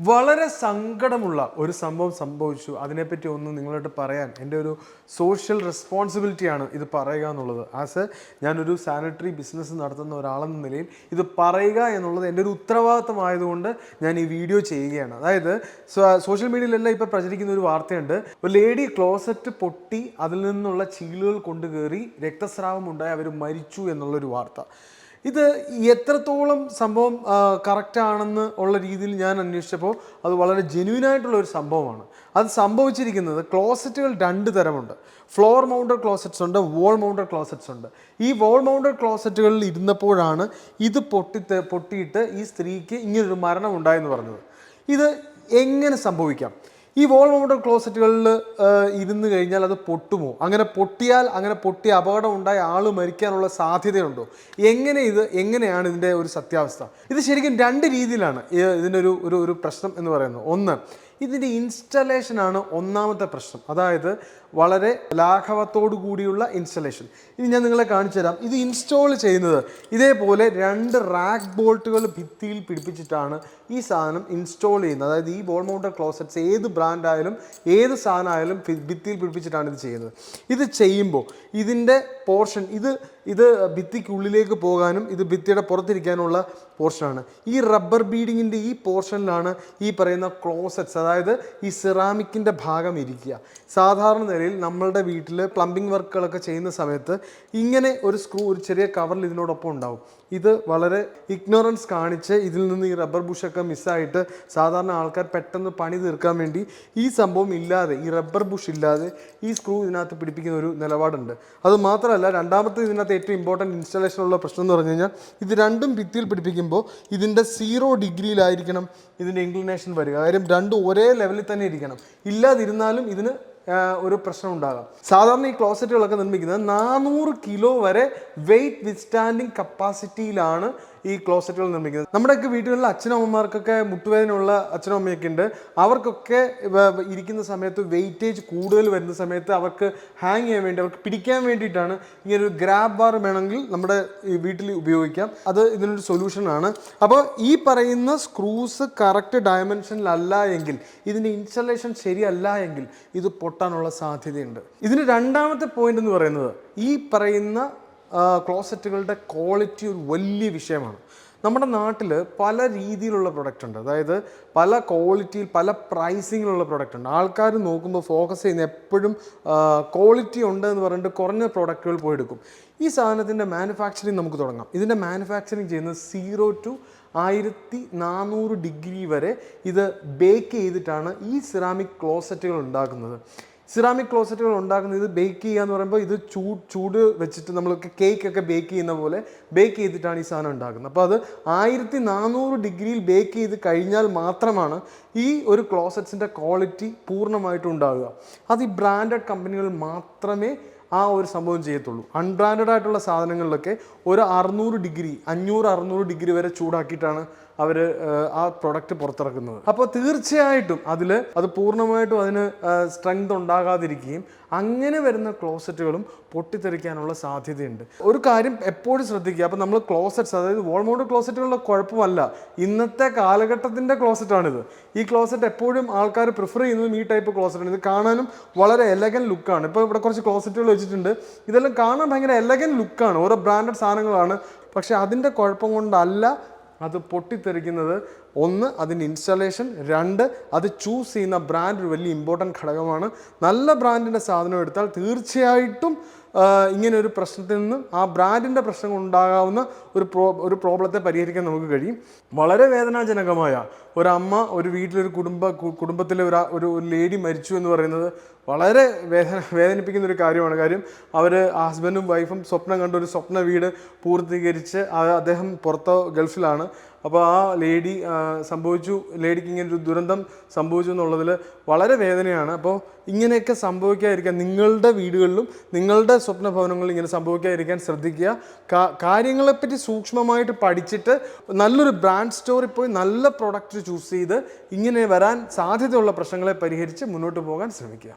വളരെ സങ്കടമുള്ള ഒരു സംഭവം സംഭവിച്ചു. അതിനെപ്പറ്റി ഒന്ന് നിങ്ങളോട് പറയാൻ. എന്റെ ഒരു സോഷ്യൽ റെസ്പോൺസിബിലിറ്റിയാണ് ഇത് പറയുക എന്നുള്ളത്. ആസ് എ ഞാനൊരു സാനിറ്ററി ബിസിനസ് നടത്തുന്ന ഒരാളെന്ന നിലയിൽ ഇത് പറയുക എന്നുള്ളത് എന്റെ ഒരു ഉത്തരവാദിത്തമായതുകൊണ്ട് ഞാൻ ഈ വീഡിയോ ചെയ്യുകയാണ്. അതായത് സോഷ്യൽ മീഡിയയിലെല്ലാം ഇപ്പോൾ പ്രചരിക്കുന്ന ഒരു വാർത്തയുണ്ട്. ഒരു ലേഡി ക്ലോസറ്റ് പൊട്ടി അതിൽ നിന്നുള്ള ചീലുകൾ കൊണ്ടുകയറി രക്തസ്രാവം ഉണ്ടായി അവർ മരിച്ചു എന്നുള്ളൊരു വാർത്ത. ഇത് എത്രത്തോളം സംഭവം കറക്റ്റ് ആണെന്ന് ഉള്ള രീതിയിൽ ഞാൻ അന്വേഷിച്ചപ്പോൾ അത് വളരെ ജെന്യൂൻ ആയിട്ടുള്ള ഒരു സംഭവമാണ്. അത് സംഭവിച്ചിരിക്കുന്നത് ക്ലോസറ്റുകൾ രണ്ട് തരമുണ്ട്. ഫ്ലോർ മൗണ്ടഡ് ക്ലോസറ്റ്സ് ഉണ്ട് വോൾ മൗണ്ടഡ് ക്ലോസറ്റ്സ് ഉണ്ട്. ഈ വോൾ മൗണ്ടഡ് ക്ലോസറ്റുകളിൽ ഇരുന്നപ്പോഴാണ് ഇത് പൊട്ടി പൊട്ടിയിട്ട് ഈ സ്ത്രീക്ക് ഇങ്ങനൊരു മരണം ഉണ്ടായെന്ന് പറഞ്ഞത്. ഇത് എങ്ങനെ സംഭവിക്കാം? ഈ വോൾ മൗണ്ടഡ് ക്ലോസറ്റുകളിൽ ഇരുന്ന് കഴിഞ്ഞാൽ അത് പൊട്ടുമോ? അങ്ങനെ പൊട്ടിയാൽ അങ്ങനെ പൊട്ടി അപകടം ഉണ്ടായ ആൾ മരിക്കാനുള്ള സാധ്യതയുണ്ടോ? എങ്ങനെ ഇത് എങ്ങനെയാണ് ഇതിന്റെ ഒരു സത്യാവസ്ഥ? ഇത് ശരിക്കും രണ്ട് രീതിയിലാണ് ഇതിന്റെ ഒരു ഒരു പ്രശ്നം എന്ന് പറയുന്നത്. ഒന്ന് ഇതിന്റെ ഇൻസ്റ്റലേഷനാണ് ഒന്നാമത്തെ പ്രശ്നം. അതായത് വളരെ ലാഘവത്തോടു കൂടിയുള്ള ഇൻസ്റ്റലേഷൻ ഇനി ഞാൻ നിങ്ങളെ കാണിച്ചു തരാം. ഇത് ഇൻസ്റ്റാൾ ചെയ്യുന്നത് ഇതേപോലെ രണ്ട് റാക്ക് ബോൾട്ടുകൾ ഭിത്തിയിൽ പിടിപ്പിച്ചിട്ടാണ് ഈ സാധനം ഇൻസ്റ്റാൾ ചെയ്യുന്നത്. അതായത് ഈ ബോൾ മൗണ്ടർ ക്ലോസറ്റ്സ് ഏത് ബ്രാൻഡായാലും ഏത് സാധനമായാലും ഭിത്തിയിൽ പിടിപ്പിച്ചിട്ടാണ് ഇത് ചെയ്യുന്നത്. ഇത് ചെയ്യുമ്പോൾ ഇതിന്റെ പോർഷൻ ഇത് ഇത് ഭിത്തിക്കുള്ളിലേക്ക് പോകാനും ഇത് ഭിത്തിയുടെ പുറത്തിരിക്കാനുള്ള പോർഷനാണ്. ഈ റബ്ബർ ബീഡിങ്ങിന്റെ ഈ പോർഷനിലാണ് ഈ പറയുന്ന ക്ലോസറ്റ്സ് അതായത് ഈ സിറാമിക്കിന്റെ ഭാഗം ഇരിക്കുക. സാധാരണ നിലയിൽ നമ്മളുടെ വീട്ടിൽ പ്ലംബിംഗ് വർക്കുകളൊക്കെ ചെയ്യുന്ന സമയത്ത് ഇങ്ങനെ ഒരു സ്ക്രൂ ഒരു ചെറിയ കവറിൽ ഇതിനോടൊപ്പം ഉണ്ടാവും. ഇത് വളരെ ഇഗ്നോറൻസ് കാണിച്ച് ഇതിൽ നിന്ന് ഈ റബ്ബർ ബുഷൊക്കെ മിസ്സായിട്ട് സാധാരണ ആൾക്കാർ പെട്ടെന്ന് പണി തീർക്കാൻ വേണ്ടി ഈ സംഭവം ഇല്ലാതെ ഈ റബ്ബർ ബുഷ് ഇല്ലാതെ ഈ സ്ക്രൂ ഇതിനകത്ത് പിടിപ്പിക്കുന്ന ഒരു നിലപാടുണ്ട്. അത് മാത്രമല്ല രണ്ടാമത്തെ ഇതിനകത്ത് ഏറ്റവും ഇമ്പോർട്ടന്റ് ഇൻസ്റ്റലേഷനുള്ള പ്രശ്നം എന്ന് പറഞ്ഞു കഴിഞ്ഞാൽ ഇത് രണ്ടും ഭിത്തിയിൽ പിടിപ്പിക്കുമ്പോൾ ഇതിന്റെ സീറോ ഡിഗ്രിയിലായിരിക്കണം ഇതിന്റെ ഇൻക്ലിനേഷൻ വരിക. കാര്യം രണ്ടും ഒരേ ലെവലിൽ തന്നെ ഇരിക്കണം. ഇല്ലാതിരുന്നാലും ഇതിന് ഒരു പ്രശ്നം ഉണ്ടാകാം. സാധാരണ ഈ ക്ലോസറ്റുകളൊക്കെ നിർമ്മിക്കുന്നത് നാനൂറ് കിലോ വരെ വെയിറ്റ് വിത്ത്സ്റ്റാൻഡിങ് കപ്പാസിറ്റിയിലാണ് ഈ ക്ലോസറ്റുകൾ നിർമ്മിക്കുന്നത്. നമ്മുടെയൊക്കെ വീടുകളിൽ അച്ഛനമ്മമാർക്കൊക്കെ മുട്ടുവേദനയുള്ള അച്ഛനും അമ്മയൊക്കെ ഉണ്ട് അവർക്കൊക്കെ ഇരിക്കുന്ന സമയത്ത് വെയിറ്റേജ് കൂടുതൽ വരുന്ന സമയത്ത് അവർക്ക് ഹാങ് ചെയ്യാൻ വേണ്ടി അവർക്ക് പിടിക്കാൻ വേണ്ടിയിട്ടാണ് ഇങ്ങനൊരു ഗ്രാബ് ബാർ വേണമെങ്കിൽ നമ്മുടെ വീട്ടിൽ ഉപയോഗിക്കാം. അത് ഇതിനൊരു സൊല്യൂഷനാണ് അപ്പോൾ ഈ പറയുന്ന സ്ക്രൂസ് കറക്റ്റ് ഡയമെൻഷനിലല്ല എങ്കിൽ ഇതിന്റെ ഇൻസ്റ്റലേഷൻ ശരിയല്ല എങ്കിൽ ഇത് പൊട്ടാനുള്ള സാധ്യതയുണ്ട്. ഇതിന് രണ്ടാമത്തെ പോയിന്റ് എന്ന് പറയുന്നത് ഈ പറയുന്ന ക്ലോസറ്റുകളുടെ ക്വാളിറ്റി ഒരു വലിയ വിഷയമാണ്. നമ്മുടെ നാട്ടിൽ പല രീതിയിലുള്ള പ്രൊഡക്റ്റ് ഉണ്ട്. അതായത് പല ക്വാളിറ്റിയിൽ പല പ്രൈസിങ്ങിലുള്ള പ്രൊഡക്റ്റ് ഉണ്ട്. ആൾക്കാർ നോക്കുമ്പോൾ ഫോക്കസ് ചെയ്യുന്ന എപ്പോഴും ക്വാളിറ്റി ഉണ്ട് എന്ന് പറഞ്ഞിട്ട് കുറഞ്ഞ പ്രോഡക്റ്റുകൾ പോയി എടുക്കും. ഈ സാധനത്തിന്റെ മാനുഫാക്ചറിങ് നമുക്ക് തുടങ്ങാം. ഇതിന്റെ മാനുഫാക്ചറിങ് ചെയ്യുന്നത് സീറോ ടു ആയിരത്തി നാനൂറ് ഡിഗ്രി വരെ ഇത് ബേക്ക് ചെയ്തിട്ടാണ് ഈ സിറാമിക് ക്ലോസറ്റുകൾ ഉണ്ടാക്കുന്നത്. സിറാമിക് ക്ലോസറ്റുകൾ ഉണ്ടാക്കുന്നത് ഇത് ബേക്ക് ചെയ്യുക എന്ന് പറയുമ്പോൾ ഇത് ചൂട് ചൂട് വെച്ചിട്ട് നമ്മൾ കേക്ക് ഒക്കെ ബേക്ക് ചെയ്യുന്ന പോലെ ബേക്ക് ചെയ്തിട്ടാണ് ഈ സാധനം ഉണ്ടാക്കുന്നത്. അപ്പോൾ അത് ആയിരത്തി നാനൂറ് ഡിഗ്രിയിൽ ബേക്ക് ചെയ്ത് കഴിഞ്ഞാൽ മാത്രമാണ് ഈ ഒരു ക്ലോസറ്റ്സിന്റെ ക്വാളിറ്റി പൂർണമായിട്ടും ഉണ്ടാകുക അത് ഈ ബ്രാൻഡഡ് കമ്പനികൾ മാത്രമേ ആ ഒരു സംഭവം ചെയ്യത്തുള്ളൂ. അൺബ്രാൻഡഡ് ആയിട്ടുള്ള സാധനങ്ങളിലൊക്കെ ഒരു അറുന്നൂറ് ഡിഗ്രി അഞ്ഞൂറ് അറുന്നൂറ് ഡിഗ്രി വരെ ചൂടാക്കിയിട്ടാണ് അവർ ആ പ്രൊഡക്റ്റ് പുറത്തിറക്കുന്നത്. അപ്പോൾ തീർച്ചയായിട്ടും അതിൽ അത് പൂർണമായിട്ടും അതിന് സ്ട്രെങ്ത് ഉണ്ടാകാതിരിക്കുകയും അങ്ങനെ വരുന്ന ക്ലോസറ്റുകളും പൊട്ടിത്തെറിക്കാനുള്ള സാധ്യതയുണ്ട്. ഒരു കാര്യം എപ്പോഴും ശ്രദ്ധിക്കുക. അപ്പോൾ നമ്മൾ ക്ലോസറ്റ്സ് അതായത് വോൾമോഡ് ക്ലോസറ്റുകളുടെ കുഴപ്പമല്ല. ഇന്നത്തെ കാലഘട്ടത്തിന്റെ ക്ലോസറ്റാണിത് ഈ ക്ലോസറ്റ് എപ്പോഴും ആൾക്കാർ പ്രിഫർ ചെയ്യുന്നതും ഈ ടൈപ്പ് ക്ലോസറ്റാണ് ഇത് കാണാനും വളരെ എലഗൻ ലുക്കാണ് ഇപ്പോൾ ഇവിടെ കുറച്ച് ക്ലോസറ്റുകൾ വെച്ചിട്ടുണ്ട്. ഇതെല്ലാം കാണാൻ ഭയങ്കര എലഗൻ ലുക്കാണ് ഓരോ ബ്രാൻഡഡ് സാധനങ്ങളാണ്. പക്ഷേ അതിന്റെ കുഴപ്പം കൊണ്ടല്ല അത് പൊട്ടിത്തെറിക്കുന്നത്. ഒന്ന് അതിന്റെ ഇൻസ്റ്റലേഷൻ രണ്ട് അത് ചൂസ് ചെയ്യുന്ന ബ്രാൻഡ് ഒരു വലിയ ഇമ്പോർട്ടന്റ് ഘടകമാണ്. നല്ല ബ്രാൻഡിന്റെ സാധനം എടുത്താൽ തീർച്ചയായിട്ടും ഇങ്ങനെ ഒരു പ്രശ്നത്തിൽ നിന്നും ആ ബ്രാൻഡിന്റെ പ്രശ്നം ഉണ്ടാകാവുന്ന ഒരു പ്രോ ഒരു പ്രോബ്ലത്തെ പരിഹരിക്കാൻ നമുക്ക് കഴിയും. വളരെ വേദനാജനകമായ ഒരമ്മ ഒരു വീട്ടിലൊരു കുടുംബ കുടുംബത്തിലെ ഒരു ഒരു ലേഡി മരിച്ചു എന്ന് പറയുന്നത് വളരെ വേദന വേദനിപ്പിക്കുന്ന ഒരു കാര്യമാണ്. കാര്യം അവർ ഹസ്ബൻഡും വൈഫും സ്വപ്നം കണ്ട ഒരു സ്വപ്ന വീട് പൂർത്തീകരിച്ച് അദ്ദേഹം പുറത്തോ ഗൾഫിലാണ്. അപ്പോൾ ആ ലേഡി സംഭവിച്ചു. ലേഡിക്ക് ഇങ്ങനെ ഒരു ദുരന്തം സംഭവിച്ചു എന്നുള്ളതിൽ വളരെ വേദനയാണ്. അപ്പോൾ ഇങ്ങനെയൊക്കെ സംഭവിക്കാതിരിക്കാൻ നിങ്ങളുടെ വീടുകളിലും നിങ്ങളുടെ സ്വപ്ന ഭവനങ്ങളിലും ഇങ്ങനെ സംഭവിക്കാതിരിക്കാൻ ശ്രദ്ധിക്കുക. കാര്യങ്ങളെപ്പറ്റി സൂക്ഷ്മമായിട്ട് പഠിച്ചിട്ട് നല്ലൊരു ബ്രാൻഡ് സ്റ്റോറിൽ പോയി നല്ല പ്രൊഡക്റ്റ് ചൂസ് ചെയ്ത് ഇങ്ങനെ വരാൻ സാധ്യതയുള്ള പ്രശ്നങ്ങളെ പരിഹരിച്ച് മുന്നോട്ട് പോകാൻ ശ്രമിക്കുക.